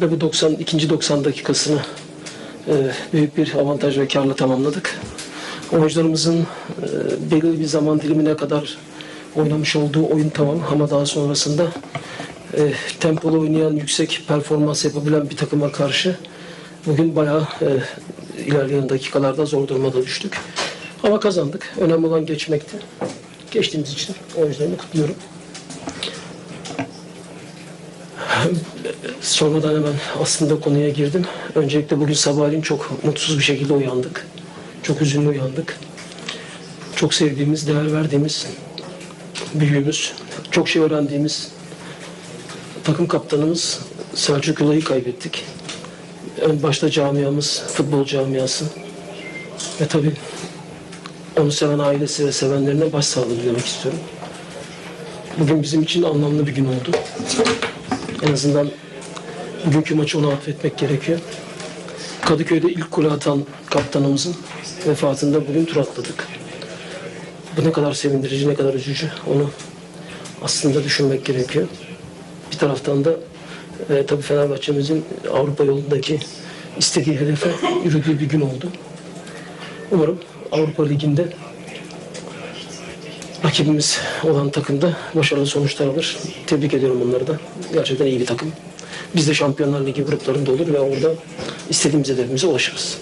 ve bu 92. 90 dakikasını e, büyük bir avantaj ve karla tamamladık. Oyuncularımızın e, belirli bir zaman dilimine kadar oynamış olduğu oyun tamam ama daha sonrasında e, tempolu oynayan, yüksek performans yapabilen bir takıma karşı bugün bayağı e, ilerleyen dakikalarda zor durumda düştük. Ama kazandık. Önemli olan geçmekti. Geçtiğimiz için oyuncularımı kutluyorum. Sonradan hemen aslında konuya girdim. Öncelikle bugün sabahleyin çok mutsuz bir şekilde uyandık. Çok üzünlü uyandık. Çok sevdiğimiz, değer verdiğimiz büyüğümüz, çok şey öğrendiğimiz takım kaptanımız Selçuk Yula'yı kaybettik. En başta camiamız, futbol camiası ve tabii onu seven ailesi ve sevenlerine başsağlığı dilemek istiyorum. Bugün bizim için anlamlı bir gün oldu. En azından bugünkü maçı ona affetmek gerekiyor. Kadıköy'de ilk golü atan kaptanımızın vefatında bugün tur atladık. Bu ne kadar sevindirici, ne kadar üzücü onu aslında düşünmek gerekiyor. Bir taraftan da e, tabii Fenerbahçe'mizin Avrupa yolundaki istediği hedefe yürüdüğü bir gün oldu. Umarım Avrupa Ligi'nde rakibimiz olan takımda başarılı sonuçlar alır. Tebrik ediyorum onları da. Gerçekten iyi bir takım. Biz de Şampiyonlar Ligi gruplarında olur ve orada istediğimiz hedefimize ulaşırız.